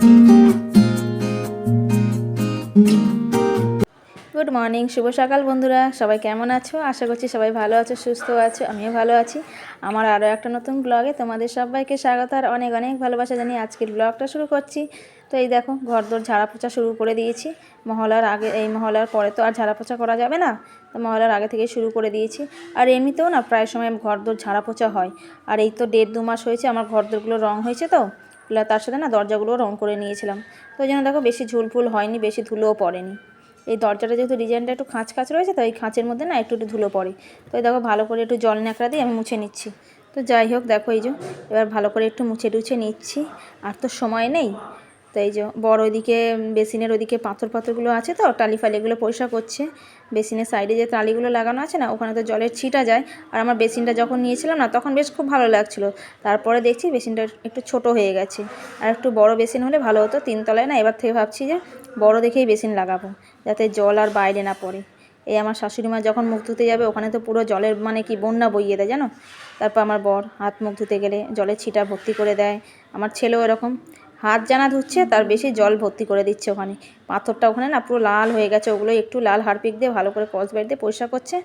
Good morning শুভ সকাল বন্ধুরা। সবাই কেমন আছো? আশা করছি সবাই ভালো আছো, সুস্থ আছো, আমিও ভালো আছি। আমার আরও একটা নতুন ব্লগে তোমাদের সবাইকে স্বাগত, আর অনেক অনেক ভালোবাসা জানিয়ে আজকের ব্লগটা শুরু করছি। তো এই দেখো, ঘরদোর ঝাড়া পোছা শুরু করে দিয়েছি। মহলার আগে, এই মহলার পরে তো আর ঝাড়া পোছা করা যাবে না। তো মহলার আগে থেকে শুরু করে দিয়েছি। আর এমনিতেও না, প্রায় সময় ঘরদোর ঝাড়া পোছা হয়। আর এই তো দেড় দু মাস হয়েছে, আমার ঘরদোরগুলো রং হয়েছে তো। তার সাথে না দরজাগুলো রং করে নিয়েছিলাম। তো যেন দেখো বেশি ঝুলফুল হয়নি, বেশি ধুলোও পড়েনি। এই দরজাটা যেহেতু ডিজাইনটা একটু খাঁচ খাঁচ রয়েছে, তো এই খাঁচের মধ্যে না একটু একটু ধুলো পড়ে। তো দেখো ভালো করে একটু জল ন্যাকড়া দিয়ে আমি মুছে নিচ্ছি। তো যাই হোক, দেখো এই যে, এবার ভালো করে একটু মুছে টুছে নিচ্ছি। আর তো সময় নেই। তো এই যে বড় ওইদিকে বেসিনের ওইদিকে পাথর পাথরগুলো আছে তো, টালি ফালি এগুলো পরিষ্কার করছে। বেসিনের সাইডে যে টালিগুলো লাগানো আছে না, ওখানে তো জলের ছিটা যায়। আর আমার বেসিনটা যখন নিয়েছিলাম না, তখন বেশ খুব ভালো লাগছিল। তারপরে দেখছি বেসিনটা একটু ছোট হয়ে গেছে। আর একটু বড় বেসিন হলে ভালো হতো, তিনতলায় না, এবার থেকে ভাবছি যে বড় দেখেই বেসিন লাগাবো, যাতে জল আর বাইরে না পড়ে। এই আমার শাশুড়ি মা যখন মুখ ধুতে যাবে, ওখানে তো পুরো জলের মানে কি বন্যা বইয়ে দেয়, জানো? তারপর আমার বর হাত মুখ ধুতে গেলে জলের ছিটা ভর্তি করে দেয়। আমার ছেলেও এরকম। হাত জানা ধুচ্ছে, তার বেশি জল ভর্তি করে দিচ্ছে ওখানে। পাথরটা ওখানে না পুরো লাল হয়ে গেছে, ওগুলো একটু লাল হারপিক দিয়ে ভালো করে কসবাইট দিয়ে পরিষ্কার করছে।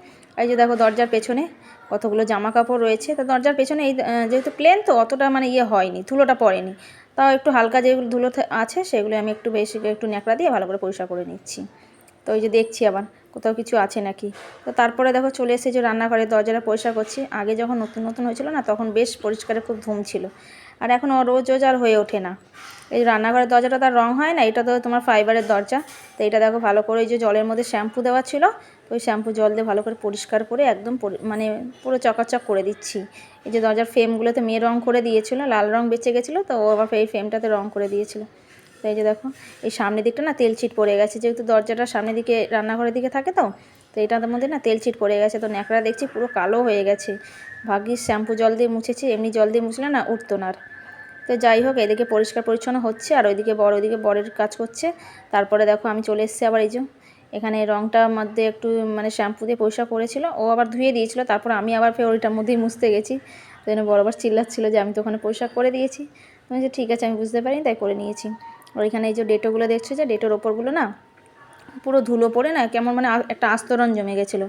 এই যে দেখো দরজার পেছনে কতগুলো জামা কাপড় রয়েছে, তা দরজার পেছনে এই যেহেতু প্লেন তো অতটা মানে ইয়ে হয়নি, ধুলোটা পড়েনি। তাও একটু হালকা যেগুলো ধুলো আছে সেগুলো আমি একটু বেশি একটু ন্যাকড়া দিয়ে ভালো করে পরিষ্কার করে নিচ্ছি। তো ওই যে দেখছি আবার, কোথাও কিছু আছে নাকি? তো তারপরে দেখো চলে এসে যে রান্নাঘরের দরজাটা পরিষ্কার করছি। আগে যখন নতুন নতুন হয়েছিল না, তখন বেশ পরিষ্কারে খুব ধুম ছিল। আর এখন ও রোজ রোজ আর হয়ে ওঠে না। এই যে রান্নাঘরের দরজাটা তার রং হয় না, এটা তো তোমার ফাইবারের দরজা। তো এটা দেখো ভালো করে ওই যে জলের মধ্যে শ্যাম্পু দেওয়া ছিল, তো ওই শ্যাম্পু জল দিয়ে ভালো করে পরিষ্কার করে একদম মানে পুরো চকাচক করে দিচ্ছি। এই যে দরজার ফ্রেমগুলোতে মেয়ে রং করে দিয়েছিল, লাল রং বেঁচে গেছিল, তো ও আবার এই ফ্রেমটাতে রং করে দিয়েছিল। তো এই যে দেখো, এই সামনের দিকটা না তেল ছিট পড়ে গেছে, যেহেতু দরজাটা সামনের দিকে রান্নাঘরের দিকে থাকে তো তো এটার মধ্যে না তেল চিট পড়ে গেছে। তো ন্যাকড়া দেখছি পুরো কালো হয়ে গেছে। ভাগ্যিস শ্যাম্পু জল দিয়ে মুছেছি, এমনি জল দিয়ে মুছলে না উঠতো না আর। তো যাই হোক, এদিকে পরিষ্কার পরিচ্ছন্ন হচ্ছে আর ওইদিকে বড় ওইদিকে বরের কাজ করছে। তারপরে দেখো আমি চলে এসেছি আবার এই যে, এখানে রংটার মধ্যে একটু মানে শ্যাম্পু দিয়ে পরিষ্কার করেছিল। ও আবার ধুয়ে দিয়েছিল, তারপর আমি আবার ফের ওইটার মধ্যেই মুছতে গেছি। তো জন্য বরাবর চিল্লাচ্ছিল যে আমি তো ওখানে পরিষ্কার করে দিয়েছি। আমি ঠিক আছে, আমি বুঝতে পারিনি, তাই করে নিয়েছি। আর এখানে এই যে ডেটোগুলো দেখছ যে, ডেটোর ওপরগুলো না পুরো ধুলো পড়ে না, কেমন মানে একটা আস্তরণ জমে গেছিল।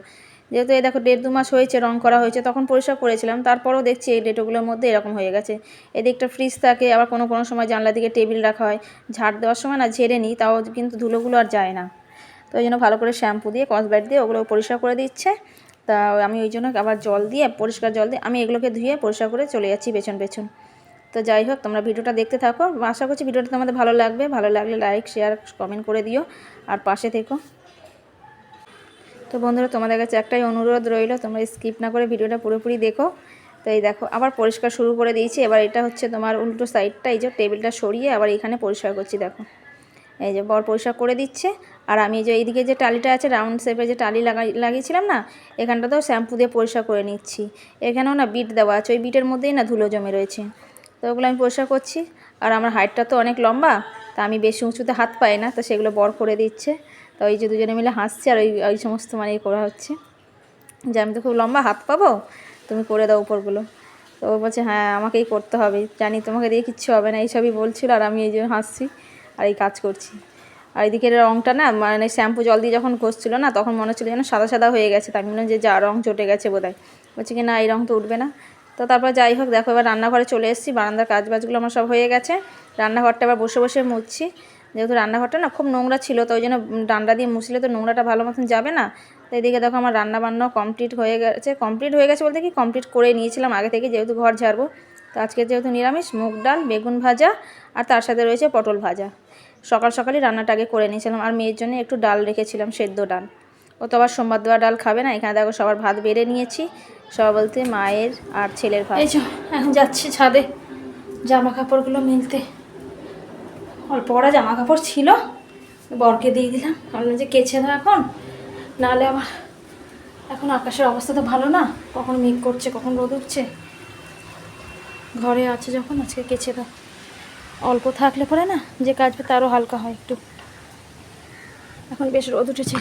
যেহেতু এই দেখো দেড় দু মাস হয়েছে, রং করা হয়েছে, তখন পরিষ্কার করেছিলাম তারপরেও দেখছি এই ডেটোগুলোর মধ্যে এরকম হয়ে গেছে। এদিকটা ফ্রিজ থাকে, আবার কোনো কোনো সময় জানলা দিকে টেবিল রাখা হয়। ঝাড় দেওয়ার সময় না ঝেড়ে নিই, তাও কিন্তু ধুলোগুলো আর যায় না। তো ওই জন্য ভালো করে শ্যাম্পু দিয়ে কসবাইট দিয়ে ওগুলো পরিষ্কার করে দিচ্ছে। তা আমি ওই জন্য আবার জল দিয়ে, পরিষ্কার জল দিয়ে, আমি এগুলোকে ধুয়ে পরিষ্কার করে চলে যাচ্ছি পেছন পেছন। তো যাই হোক, তোমরা ভিডিওটা দেখতে থাকো। আশা করছি ভিডিওটা তোমাদের ভালো লাগবে। ভালো লাগলে লাইক শেয়ার কমেন্ট করে দিও। আর পাশে থেকো। তো বন্ধুরা, তোমাদের কাছে একটাই অনুরোধ রইল, তোমরা স্কিপ না করে ভিডিওটা পুরোপুরি দেখো। তো এই দেখো, আবার পরিষ্কার শুরু করে দিয়েছি। এবার এটা হচ্ছে তোমার উল্টো সাইডটা এই যে টেবিলটা সরিয়ে আবার এখানে পরিষ্কার করছি, দেখো। এই যে বর পরিষ্কার করে দিচ্ছে। আর আমি যে এইদিকে যে টালিটা আছে রাউন্ড শেপে যে টালি লাগাই লাগিয়েছিলাম না, এখানটাতেও শ্যাম্পু দিয়ে পরিষ্কার করে নিচ্ছি। এখানেও না বিট দেওয়া আছে, ওই বিটের মধ্যেই না ধুলো জমে রয়েছে। তো ওগুলো আমি পরিষ্কার করছি। আর আমার হাইটটা তো অনেক লম্বা, তা আমি বেশি উঁচুতে হাত পাই না, তো সেগুলো বর করে দিচ্ছে। তো ওই যে দুজনে মিলে হাসছে আর ওই ওই সমস্ত মানে করা হচ্ছে। যে আমি তো খুব লম্বা হাত পাবো, তুমি করে দাও উপরগুলো। তো ও বলছে হ্যাঁ আমাকেই করতে হবে। জানি তোমাকে দিয়ে কিচ্ছু হবে না। এইসবই বলছিল আর আমি এই যে হাসছি আর এই কাজ করছি। আর এদিকের রঙটা না মানে শ্যাম্পু জল দিয়ে যখন ঘষছিল না, তখন মনে হচ্ছিল যেন সাদা সাদা হয়ে গেছে। আমি বললাম যে যা রঙ চটে গেছে বোধ হয় বলছে কি, না, এই রঙ তো উঠবে না। তো তারপর যাই হোক, দেখো এবার রান্নাঘরে চলে এসেছি, বারান্দার কাজ বাজগুলো আমার সব হয়ে গেছে। রান্নাঘরটা এবার বসে বসে মুছছি। যেহেতু রান্নাঘরটা না খুব নোংরা ছিল, তো ওই জন্য ডান্ডা দিয়ে মুছলে তো নোংরাটা ভালো মতন যাবে না। তো এদিকে দেখো আমার রান্না বান্নাও কমপ্লিট হয়ে গেছে। কমপ্লিট হয়ে গেছে বলতে কি, কমপ্লিট করে নিয়েছিলাম আগে থেকে যেহেতু ঘর ঝাড়বো। তো আজকে যেহেতু নিরামিষ, মুগ ডাল, বেগুন ভাজা, আর তার সাথে রয়েছে পটল ভাজা। সকাল সকালই রান্নাটা আগে করে নিয়েছিলাম, আর মেয়ের জন্য একটু ডাল রেখেছিলাম, সেদ্ধ ডাল। ও তো আবার সোমবার দেওয়া ডাল খাবে না, এখানে দেখো সবার ভাত বেড়ে নিয়েছি। সব বলতে মায়ের আর ছেলের ভাত। এখন যাচ্ছি ছাদে জামা কাপড়গুলো মিলতে। অল্প করা জামা কাপড় ছিল, বরকে দিয়ে দিলাম। ভাবলাম যে কেচে দাও এখন, নাহলে আবার এখন আকাশের অবস্থা তো ভালো না, কখন মেঘ করছে, কখন রোদ উঠছে। ঘরে আছে যখন, আজকে কেচে দাও অল্প থাকলে পরে না, যে কাজবে তারও হালকা হয় একটু। এখন বেশ রোদ উঠেছে।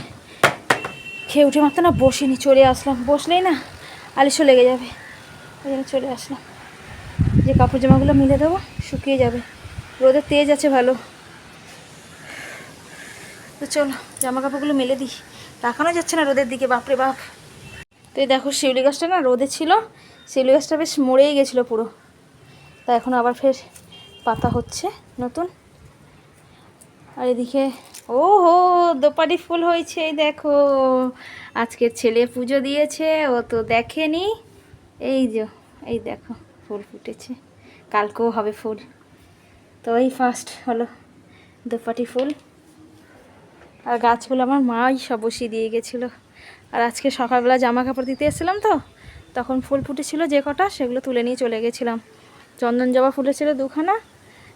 খেয়ে উঠে মাত্র না বসিনি, চলে আসলাম। বসলেই না আলিশও লেগে যাবে। ওই জন্য চলে আসলাম। যে কাপড় জামাগুলো মিলে দেবো, শুকিয়ে যাবে। রোদের তেজ আছে ভালো। তো চলো, জামা কাপড়গুলো মেলে দিই। রাখানো যাচ্ছে না রোদের দিকে, বাপরে বাপ। তো দেখো শিউলি গাছটা না রোদে ছিল, শিউলি গাছটা বেশ মরেই গেছিল পুরো। তা এখন আবার ফের পাতা হচ্ছে নতুন। আর এদিকে ও হো দোপাটি ফুল হয়েছে, এই দেখো। আজকের ছেলে পুজো দিয়েছে, ও তো দেখেনি। এই যে, এই দেখো, ফুল ফুটেছে। কালকেও হবে ফুল। তো এই ফার্স্ট হলো দোপাটি ফুল। আর গাছগুলো আমার মাই সব বসিয়ে দিয়ে গেছিল। আর আজকে সকালবেলা জামা কাপড় দিতে এসেছিলাম তো, তখন ফুল ফুটেছিল যে কটা, সেগুলো তুলে নিয়ে চলে গেছিলাম। চন্দন জবা ফুটেছিল দুখানা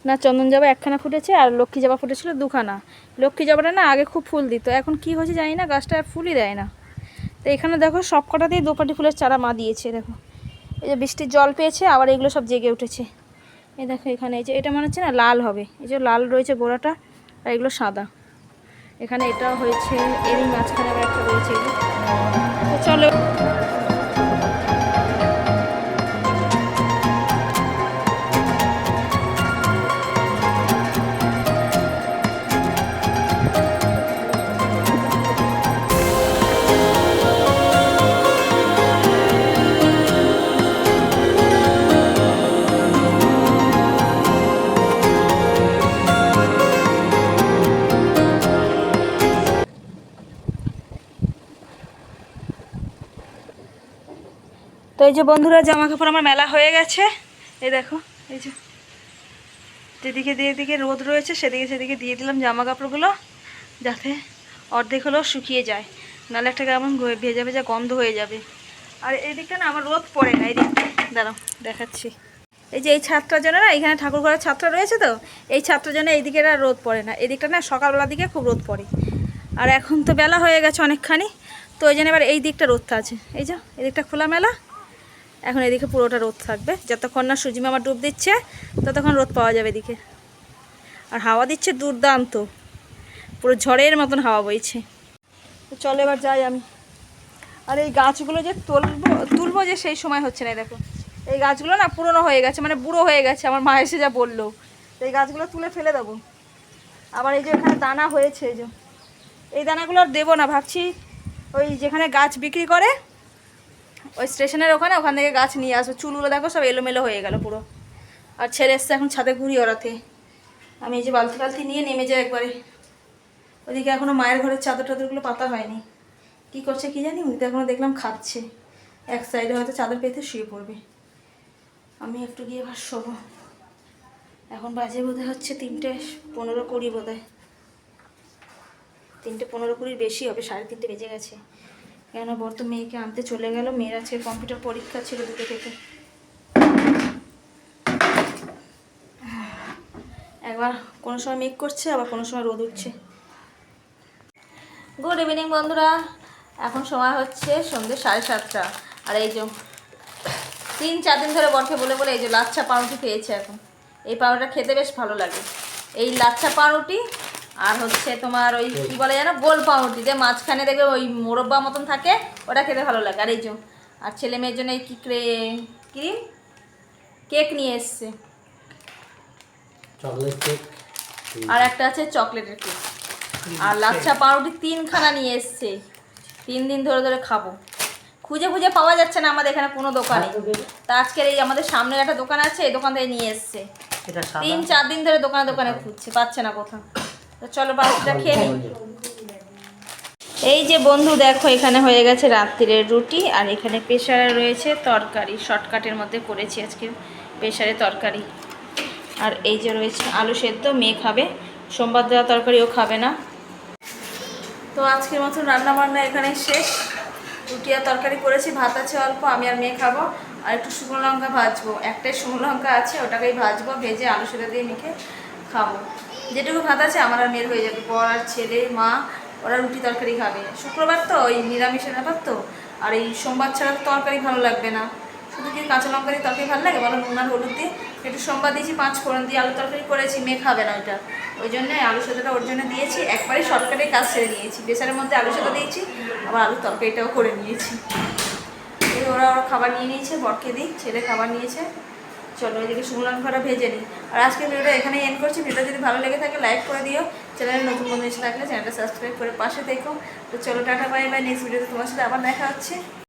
না চন্দন জবা একখানা ফুটেছে আর লক্ষ্মী জবা ফুটেছিল দুখানা। লক্ষ্মী জবাটা না আগে খুব ফুল দিত, এখন কি হয়েছে জানি না, গাছটা আর ফুলই দেয় না। তো এখানে দেখো সব কটাতেই দোপাটি ফুলের চারা মা দিয়েছে, দেখো। এই যে বৃষ্টির জল পেয়েছে, আবার এগুলো সব জেগে উঠেছে। এই দেখো এখানে, এই যে এটা মনে হচ্ছে না লাল হবে। এই যে লাল রয়েছে গোড়াটা, আর এগুলো সাদা। এখানে এটা হয়েছে, এরই মাঝখানে একটা রয়েছে চলো। তো এই যে বন্ধুরা জামা কাপড় আমার মেলা হয়ে গেছে। এই দেখো, এই যে যেদিকে যেদিকে রোদ রয়েছে, সেদিকে সেদিকে দিয়ে দিলাম জামা কাপড়গুলো যাতে অর্ধেক হলেও শুকিয়ে যায়। নাহলে একটা কেমন ভেজা ভেজা গন্ধ হয়ে যাবে। আর এই দিকটা না আমার রোদ পড়ে না, এই দিকটা দাঁড়াও, দেখাচ্ছি। এই যে এই ছাদটার জন্য না, এখানে ঠাকুর ঘরের ছাদটা রয়েছে তো, এই ছাদটার জন্য এই দিকে আর রোদ পড়ে না। এই দিকটা না সকালবেলার দিকে খুব রোদ পড়ে। আর এখন তো বেলা হয়ে গেছে অনেকখানি, তো ওই জন্য এবার এই দিকটা রোদটা আছে। এই যে এই দিকটা খোলা মেলা এখন এদিকে পুরোটা রোদ থাকবে। যতক্ষণ না সূর্যি মামা ডুব দিচ্ছে, ততক্ষণ রোদ পাওয়া যাবে এদিকে। আর হাওয়া দিচ্ছে দুর্দান্ত। পুরো ঝড়ের মতন হাওয়া বইছে। চলো এবার যাই আমি। আর এই গাছগুলো যে তুলবো তুলবো যে সেই সময় হচ্ছে না দেখো। এই গাছগুলো না পুরনো হয়ে গেছে মানে বুড়ো হয়ে গেছে, আমার মা এসে যা বলল। এই গাছগুলো তুলে ফেলে দেবো। আবার এই যে এখানে দানা হয়েছে, এই যে। এই দানাগুলো আর দেবো না, ভাবছি ওই যেখানে গাছ বিক্রি করে ওই স্টেশনের ওখানে, ওখান থেকে গাছ নিয়ে আসব চুলগুলো দেখো, সব এলোমেলো হয়ে গেল পুরো। আর ছেলে এসছে এখন ছাদে ঘুরি ওড়াতে। আমি এই যে বালতি বালতি নিয়ে নেমে যাই একবারে। ওদিকে এখনও মায়ের ঘরের চাদর টাদরগুলো পাতা হয়নি। কি করছে কি জানি? উনি তো এখনও দেখলাম খাচ্ছে। এক সাইডে হয়তো চাদর পেতে শুয়ে পড়বে। আমি একটু গিয়ে এবার এখন বাজে বোধহয় হচ্ছে তিনটে পনেরো কুড়ি বোধহয়। তিনটে পনেরো কুড়ির বেশি হবে, সাড়ে তিনটে বেজে গেছে। কেন বর তো মেয়েকে আনতে চলে গেল? মেয়ের আজকে কম্পিউটার পরীক্ষা ছিল দুটো থেকে। একবার কোনো সময় মেঘ করছে, আবার কোনো সময় রোদ উঠছে। গুড ইভিনিং বন্ধুরা। এখন সময় হচ্ছে সন্ধ্যে সাড়ে সাতটা। আর এই যে তিন চার দিন ধরে বরকে বলে বলে এই যে লাচ্ছা পাউরুটি পেয়েছে এখন। এই পাউরুটা খেতে বেশ ভালো লাগে। এই লাচ্ছা পাউরুটি আর হচ্ছে তোমার ওই কি বলে যেন গোল পাউরুটি। যে মাঝখানে দেখবে ওই মোরব্বা মতন থাকে ওটা খেতে ভালো লাগে। আর এই যে আর ছেলে মেয়ের জন্য এই কি ক্রে ক্রিম কেক নিয়ে এসছে। Chocolate cake. আর একটা আছে চকলেটের কেক। আর লাচ্ছা পাউরুটি তিনখানা নিয়ে এসছে। তিন দিন ধরে ধরে খাব। খুঁজে খুঁজে পাওয়া যাচ্ছে না আমাদের এখানে কোনো দোকানে। তা আজকের এই আমাদের সামনে একটা দোকান আছে এই দোকান থেকে নিয়ে এসছে। তিন চার দিন ধরে দোকানে দোকানে খুঁজছে পাচ্ছে না কোথাও। তো চলো পাউরুটিটা খেয়ে নিই। এই যে বন্ধু, দেখো এখানে হয়ে গেছে রাত্রিরের রুটি আর এখানে প্রেশারে রয়েছে তরকারি। শর্টকাটের মধ্যে করেছি আজকে প্রেশারে তরকারি। আর এই যে রয়েছে আলু সেদ্ধ, মেয়ে খাবে। সোমবার দেওয়া তরকারিও খাবে না। তো আজকের মতন রান্না বান্না এখানে শেষ। রুটি আর তরকারি করেছি, ভাত আছে অল্প, আমি আর মেয়ে খাব। আর একটু শুকনো লঙ্কা ভাজবো। একটাই শুকনো লঙ্কা আছে, ওটাকেই ভাজবো, ভেজে আলু সেদ্ধ দিয়ে মেখে খাব। যেটুকু ভাত আছে আমার আর মেয়ের হয়ে যাবে। বর আর ছেলে, মা, ওরা রুটি তরকারি খাবে। শুক্রবার তো, ওই নিরামিষের ব্যাপার তো। আর এই সোমবার ছাড়া তরকারি ভালো লাগবে না। শুধু কি কাঁচা লঙ্কা দিয়ে তরকারি ভালো লাগে? বলো, নুন আর হলুদ দিয়ে। একটু সোমবার দিয়েছি, পাঁচ ফোড়ন দিয়ে আলু তরকারি করেছি, মেয়ে খাবে না ওইটা। ওই জন্য আলু সেদ্ধটা ওর জন্য দিয়েছি। একবারে শর্টকাটে কাজ সেরে নিয়েছি। প্রেসারের মধ্যে আলু সেদ্ধ দিয়েছি, আবার আলু তরকারিটাও করে নিয়েছি। ওরা ওরা খাবার নিয়ে নিয়েছে, বরকে দিই, ছেলে খাবার নিয়েছে। চলো এদিকে শুকনো লঙ্কাটা ভেজে নিই। আর আজকে ভিডিওটা এখানেই এন্ড করছি। ভিডিও যদি ভালো লেগে থাকে লাইক করে দিও। চ্যানেলে নতুন বন্ধু এসে থাকলে চ্যানেলটা সাবস্ক্রাইব করে পাশে দেখো তো চলো টাটা বাই বাই নেক্সট ভিডিওতে তোমার সাথে আবার দেখা হচ্ছে।